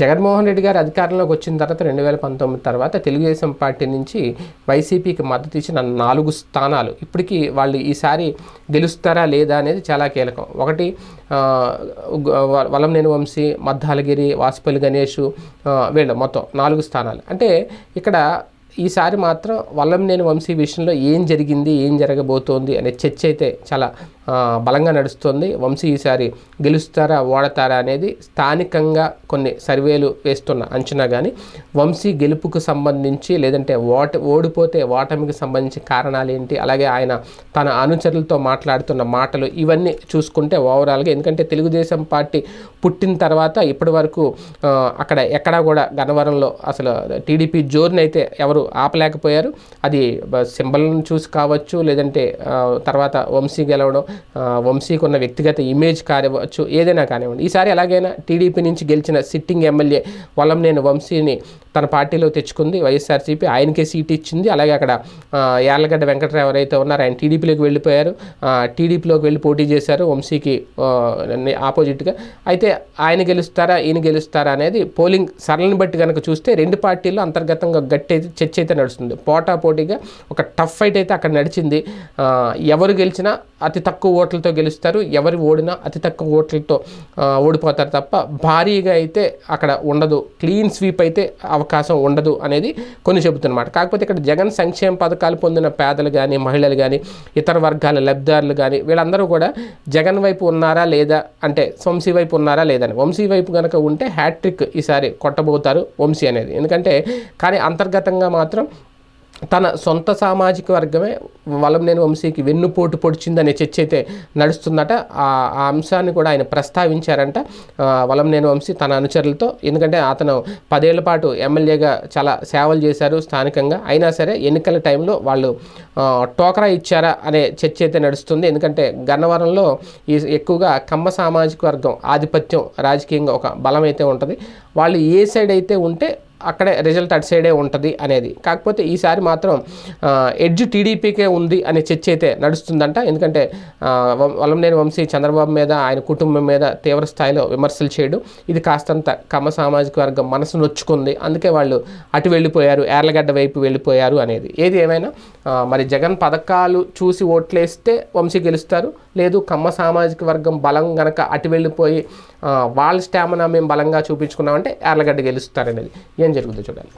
జగన్మోహన్ రెడ్డి గారు అధికారంలోకి వచ్చిన తర్వాత రెండు వేల పంతొమ్మిది తర్వాత తెలుగుదేశం పార్టీ నుంచి వైసీపీకి మద్దతు ఇచ్చిన నాలుగు స్థానాలు. ఇప్పటికీ వాళ్ళు ఈసారి గెలుస్తారా లేదా అనేది చాలా కీలకం. ఒకటి వలంనేని వంశీ మద్దాలగిరి వాసుపల్లి గణేష్ వీళ్ళు మొత్తం నాలుగు స్థానాలు. అంటే ఇక్కడ ఈసారి మాత్రం వల్లంనేని వంశీ విషయంలో ఏం జరిగింది ఏం జరగబోతోంది అనే చర్చ అయితే చాలా బలంగా నడుస్తుంది. వంశీ ఈసారి గెలుస్తారా ఓడతారా అనేది స్థానికంగా కొన్ని సర్వేలు వేస్తున్న అంచనా కానీ వంశీ గెలుపుకు సంబంధించి లేదంటే ఓట ఓడిపోతే ఓటమికి సంబంధించి కారణాలు ఏంటి అలాగే ఆయన తన అనుచరులతో మాట్లాడుతున్న మాటలు ఇవన్నీ చూసుకుంటే ఓవరాల్గా ఎందుకంటే తెలుగుదేశం పార్టీ పుట్టిన తర్వాత ఇప్పటి వరకు అక్కడ ఎక్కడా కూడా గన్నవరంలో అసలు టీడీపీ జోరుని అయితే ఎవరు ఆపలేకపోయారు. అది సింబల్ను సింబల్ని చూసి కావచ్చు లేదంటే తర్వాత వంశీ గెలవడం వంశీకి ఉన్న వ్యక్తిగత ఇమేజ్ కానివ్వచ్చు ఏదైనా కానివ్వండి. ఈసారి ఎలాగైనా టీడీపీ నుంచి గెలిచిన సిట్టింగ్ ఎమ్మెల్యే వలంనేని వంశీని తన పార్టీలో తెచ్చుకుంది వైఎస్ఆర్సీపీ ఆయనకే సీట్ ఇచ్చింది. అలాగే అక్కడ యార్లగడ్డ వెంకటరావు ఎవరైతే ఉన్నారో ఆయన టీడీపీలోకి వెళ్ళిపోయారు. టీడీపీలోకి వెళ్ళి పోటీ చేశారు వంశీకి ఆపోజిట్గా. అయితే ఆయన గెలుస్తారా ఈయన గెలుస్తారా అనేది పోలింగ్ సరళని బట్టి కనుక చూస్తే రెండు పార్టీల్లో అంతర్గతంగా గట్టి అయితే చర్చ అయితే నడుస్తుంది. పోటా పోటీగా ఒక టఫ్ ఫైట్ అయితే అక్కడ నడిచింది. ఎవరు గెలిచినా అతి తక్కువ ఓట్లతో గెలుస్తారు. ఎవరు ఓడినా అతి తక్కువ ఓట్లతో ఓడిపోతారు తప్ప భారీగా అయితే అక్కడ ఉండదు. క్లీన్ స్వీప్ అయితే అవకాశం అవకాశం ఉండదు అనేది కొన్ని చెబుతున్నమాట. కాకపోతే ఇక్కడ జగన్ సంక్షేమ పథకాలు పొందిన పేదలు కానీ మహిళలు కానీ ఇతర వర్గాల లబ్ధిదారులు కానీ వీళ్ళందరూ కూడా జగన్ వైపు ఉన్నారా లేదా అంటే వంశీ వైపు ఉన్నారా లేదని వంశీ వైపు కనుక ఉంటే హ్యాట్రిక్ ఈసారి కొట్టబోతారు వంశీ అనేది. ఎందుకంటే కానీ అంతర్గతంగా మాత్రం తన సొంత సామాజిక వర్గమే వలంనేని వంశీకి వెన్నుపోటు పొడిచిందనే చర్చ అయితే నడుస్తుందట. ఆ అంశాన్ని కూడా ఆయన ప్రస్తావించారంట. వలంనేని వంశీ తన అనుచరులతో. ఎందుకంటే అతను పదేళ్ళ పాటు ఎమ్మెల్యేగా చాలా సేవలు చేశారు స్థానికంగా. అయినా సరే ఎన్నికల టైంలో వాళ్ళు టోకరా ఇచ్చారా అనే చర్చ అయితే నడుస్తుంది. ఎందుకంటే గన్నవరంలో ఈ ఎక్కువగా కమ్మ సామాజిక వర్గం ఆధిపత్యం రాజకీయంగా ఒక బలం అయితే ఉంటుంది. వాళ్ళు ఏ సైడ్ అయితే ఉంటే అక్కడే రిజల్ట్ అటు సైడే ఉంటుంది అనేది. కాకపోతే ఈసారి మాత్రం ఎడ్జ్ టీడీపీకే ఉంది అనే చర్చ అయితే నడుస్తుందంట. ఎందుకంటే వలంనేని వంశీ చంద్రబాబు మీద ఆయన కుటుంబం మీద తీవ్ర స్థాయిలో విమర్శలు చేయడం ఇది కాస్తంత కమ్మ సామాజిక వర్గం మనసు నొచ్చుకుంది. అందుకే వాళ్ళు అటు వెళ్ళిపోయారు ఏర్లగడ్డ వైపు వెళ్ళిపోయారు అనేది. ఏది ఏమైనా మరి జగన్ పథకాలు చూసి ఓట్లేస్తే వంశీ గెలుస్తారు. లేదు కమ్మ సామాజిక వర్గం బలం గనక అటు వెళ్ళిపోయి వాళ్ళ స్టామినా మేము బలంగా చూపించుకున్నామంటే ఎర్లగడ్డ గెలుస్తారనేది. ఏం జరుగుతుందో చూడాలి